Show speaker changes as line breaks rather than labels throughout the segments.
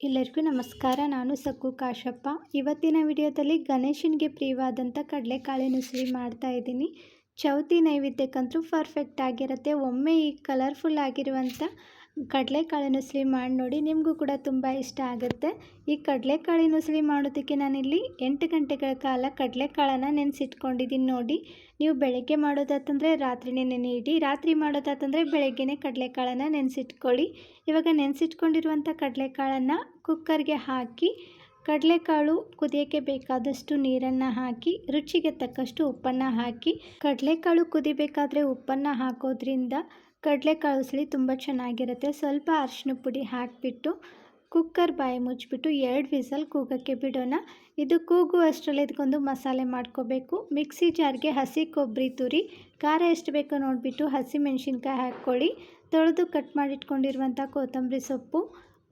ಎಲ್ಲರಿಗೂ ನಮಸ್ಕಾರ ನಾನು ಸಕ್ಕು ಕಾಶಪ್ಪ. ಇವತ್ತಿನ ವಿಡಿಯೋದಲ್ಲಿ ಗಣೇಶನಿಗೆ ಪ್ರಿಯವಾದಂಥ ಕಡಲೆಕಾಳಿನ ಉಸಿರಿ ಮಾಡ್ತಾ ಇದ್ದೀನಿ. ಚೌತಿ ನೈವೇದ್ಯಕ್ಕಂತೂ ಪರ್ಫೆಕ್ಟ್ ಆಗಿರುತ್ತೆ. ಒಮ್ಮೆ ಈ ಕಲರ್ಫುಲ್ ಆಗಿರುವಂಥ ಕಡಲೆಕಾಳಿನ ಉಸಲಿ ಮಾಡಿ ನೋಡಿ, ನಿಮಗೂ ಕೂಡ ತುಂಬ ಇಷ್ಟ ಆಗುತ್ತೆ. ಈ ಕಡಲೆಕಾಳಿನ ಉಸಲಿ ಮಾಡೋದಕ್ಕೆ ನಾನಿಲ್ಲಿ ಎಂಟು ಗಂಟೆಗಳ ಕಾಲ ಕಡಲೆಕಾಳನ್ನು ನೆನೆಸಿಟ್ಕೊಂಡಿದ್ದೀನಿ ನೋಡಿ. ನೀವು ಬೆಳಗ್ಗೆ ಮಾಡೋದಾತಂದರೆ ರಾತ್ರಿನೇ ನೆನೆ ಇಡಿ ರಾತ್ರಿ ಮಾಡೋದಾತಂದರೆ ಬೆಳಗ್ಗೆನೇ ಕಡಲೆಕಾಳನ್ನು ನೆನೆಸಿಟ್ಕೊಳ್ಳಿ. ಇವಾಗ ನೆನೆಸಿಟ್ಕೊಂಡಿರುವಂಥ ಕಡಲೆಕಾಳನ್ನು ಕುಕ್ಕರ್ಗೆ ಹಾಕಿ ಕಡಲೆಕಾಳು ಕುದಿಯೋಕ್ಕೆ ಬೇಕಾದಷ್ಟು ನೀರನ್ನು ಹಾಕಿ, ರುಚಿಗೆ ತಕ್ಕಷ್ಟು ಉಪ್ಪನ್ನು ಹಾಕಿ, ಕಡಲೆಕಾಳು ಕುದಿಬೇಕಾದ್ರೆ ಉಪ್ಪನ್ನು ಹಾಕೋದ್ರಿಂದ ಕಡಲೆಕಾಳು ಉಸಳಿ ತುಂಬ ಚೆನ್ನಾಗಿರುತ್ತೆ. ಸ್ವಲ್ಪ ಅರಿಶಿನ ಪುಡಿ ಹಾಕಿಬಿಟ್ಟು, ಕುಕ್ಕರ್ ಬಾಯಿ ಮುಚ್ಚಿಬಿಟ್ಟು ಎರಡು ವಿಸಲ್ ಕೂಗೋಕ್ಕೆ ಬಿಡೋಣ. ಇದು ಕೂಗುವಷ್ಟರಲ್ಲಿ ಇದ್ಕೊಂಡು ಮಸಾಲೆ ಮಾಡ್ಕೋಬೇಕು. ಮಿಕ್ಸಿ ಜಾರ್ಗೆ ಹಸಿ ಕೊಬ್ಬರಿ ತುರಿ, ಖಾರ ಎಷ್ಟು ಬೇಕೋ ನೋಡಿಬಿಟ್ಟು ಹಸಿ ಮೆಣಸಿನ್ಕಾಯಿ ಹಾಕ್ಕೊಳ್ಳಿ. ತೊಳೆದು ಕಟ್ ಮಾಡಿಟ್ಕೊಂಡಿರುವಂಥ ಕೊತ್ತಂಬರಿ ಸೊಪ್ಪು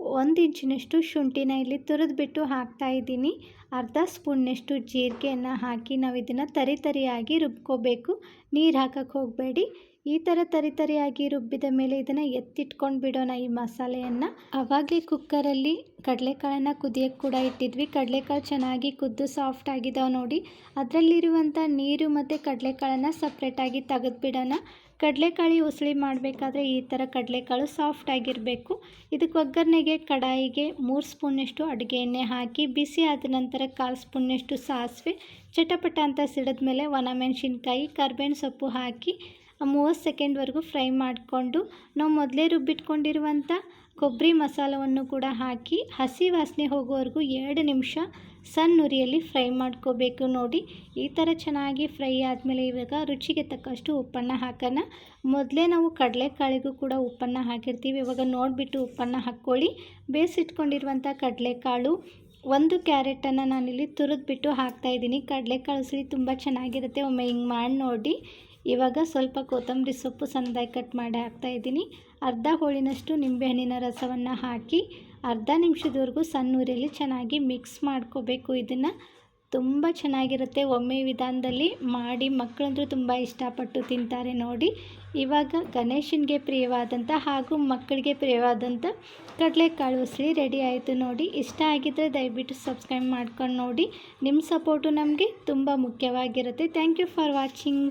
ಒಂದು ಇಂಚಿನಷ್ಟು ಶುಂಠಿನ ಇಲ್ಲಿ ತುರಿದ್ಬಿಟ್ಟು ಹಾಕ್ತಾ ಇದ್ದೀನಿ. ಅರ್ಧ ಸ್ಪೂನ್ನಷ್ಟು ಜೀರಿಗೆಯನ್ನು ಹಾಕಿ ನಾವು ಇದನ್ನು ತರಿ ತರಿಯಾಗಿ ರುಬ್ಕೋಬೇಕು. ನೀರು ಹಾಕಕ್ಕೆ ಹೋಗಬೇಡಿ. ಈ ಥರ ತರಿ ತರಿಯಾಗಿ ರುಬ್ಬಿದ ಮೇಲೆ ಇದನ್ನು ಎತ್ತಿಟ್ಕೊಂಡು ಬಿಡೋಣ ಈ ಮಸಾಲೆಯನ್ನು. ಅವಾಗಲೇ ಕುಕ್ಕರಲ್ಲಿ ಕಡಲೆಕಾಳನ್ನು ಕುದಿಯೋಕ್ಕೆ ಕೂಡ ಇಟ್ಟಿದ್ವಿ. ಕಡಲೆಕಾಳು ಚೆನ್ನಾಗಿ ಕುದ್ದು ಸಾಫ್ಟ್ ಆಗಿದಾವೆ ನೋಡಿ. ಅದರಲ್ಲಿರುವಂಥ ನೀರು ಮತ್ತು ಕಡಲೆಕಾಳನ್ನು ಸಪ್ರೇಟಾಗಿ ತೆಗೆದುಬಿಡೋಣ ಕಡಲೆಕಾಳಿ ಉಸಳಿ ಮಾಡಬೇಕಾದ್ರೆ ಈ ಥರ ಕಡಲೆಕಾಳು ಸಾಫ್ಟ್ ಆಗಿರಬೇಕು. ಇದಕ್ಕೆ ಒಗ್ಗರಣೆಗೆ ಕಡಾಯಿಗೆ ಮೂರು ಸ್ಪೂನಷ್ಟು ಅಡುಗೆ ಎಣ್ಣೆ ಹಾಕಿ, ಬಿಸಿ ಆದ ನಂತರ ಕಾಲು ಸ್ಪೂನಷ್ಟು ಸಾಸಿವೆ, ಚಟಪಟ ಅಂತ ಸಿಡಿದ ಮೇಲೆ ಒಣಮೆಣಸಿನ್ಕಾಯಿ ಕರ್ಬೇವಿನ ಸೊಪ್ಪು ಹಾಕಿ ಮೂವತ್ತು ಸೆಕೆಂಡ್ವರೆಗೂ ಫ್ರೈ ಮಾಡಿಕೊಂಡು ನಾವು ಮೊದಲೇ ರುಬ್ಬಿಟ್ಕೊಂಡಿರುವಂಥ ಕೊಬ್ಬರಿ ಮಸಾಲವನ್ನು ಕೂಡ ಹಾಕಿ ಹಸಿ ವಾಸನೆ ಹೋಗೋವರೆಗೂ ಎರಡು ನಿಮಿಷ ಸಣ್ಣ ಉರಿಯಲ್ಲಿ ಫ್ರೈ ಮಾಡ್ಕೋಬೇಕು ನೋಡಿ. ಈ ಥರ ಚೆನ್ನಾಗಿ ಫ್ರೈ ಆದಮೇಲೆ ಇವಾಗ ರುಚಿಗೆ ತಕ್ಕಷ್ಟು ಉಪ್ಪನ್ನು ಹಾಕೋಣ. ಮೊದಲೇ ನಾವು ಕಡಲೆಕಾಳಿಗೂ ಕೂಡ ಉಪ್ಪನ್ನು ಹಾಕಿರ್ತೀವಿ. ಇವಾಗ ನೋಡಿಬಿಟ್ಟು ಉಪ್ಪನ್ನು ಹಾಕ್ಕೊಳ್ಳಿ. ಬೇಯಿಸಿಟ್ಕೊಂಡಿರುವಂಥ ಕಡಲೆಕಾಳು, ಒಂದು ಕ್ಯಾರೆಟನ್ನು ನಾನಿಲ್ಲಿ ತುರಿದ್ಬಿಟ್ಟು ಹಾಕ್ತಾಯಿದ್ದೀನಿ ಕಡಲೆಕಾಳು ಸರಿ ತುಂಬ ಚೆನ್ನಾಗಿರುತ್ತೆ. ಒಮ್ಮೆ ಹಿಂಗೆ ಮಾಡಿ ನೋಡಿ. ಇವಾಗ ಸ್ವಲ್ಪ ಕೊತ್ತಂಬರಿ ಸೊಪ್ಪು ಸಣ್ಣದಾಗಿ ಕಟ್ ಮಾಡಿ ಹಾಕ್ತಾಯಿದ್ದೀನಿ ಅರ್ಧ ಹೋಳಿನಷ್ಟು ನಿಂಬೆಹಣ್ಣಿನ ರಸವನ್ನು ಹಾಕಿ ಅರ್ಧ ನಿಮಿಷದವರೆಗೂ ಸಣ್ಣ ಚೆನ್ನಾಗಿ ಮಿಕ್ಸ್ ಮಾಡ್ಕೋಬೇಕು. ಇದನ್ನು ತುಂಬ ಚೆನ್ನಾಗಿರುತ್ತೆ. ಒಮ್ಮೆ ವಿಧಾನದಲ್ಲಿ ಮಾಡಿ ಮಕ್ಕಳಂದ್ರೂ ತುಂಬ ಇಷ್ಟಪಟ್ಟು ತಿಂತಾರೆ ನೋಡಿ. ಇವಾಗ ಗಣೇಶನಿಗೆ ಪ್ರಿಯವಾದಂಥ ಹಾಗೂ ಮಕ್ಕಳಿಗೆ ಪ್ರಿಯವಾದಂಥ ಕಡಲೆಕಾಳು ಉಸಳಿ ರೆಡಿ ಆಯಿತು ನೋಡಿ. ಇಷ್ಟ ಆಗಿದ್ದರೆ ದಯವಿಟ್ಟು ಸಬ್ಸ್ಕ್ರೈಬ್ ಮಾಡ್ಕೊಂಡು ನೋಡಿ. ನಿಮ್ಮ ಸಪೋರ್ಟು ನಮಗೆ ತುಂಬ ಮುಖ್ಯವಾಗಿರುತ್ತೆ. Thank you for watching.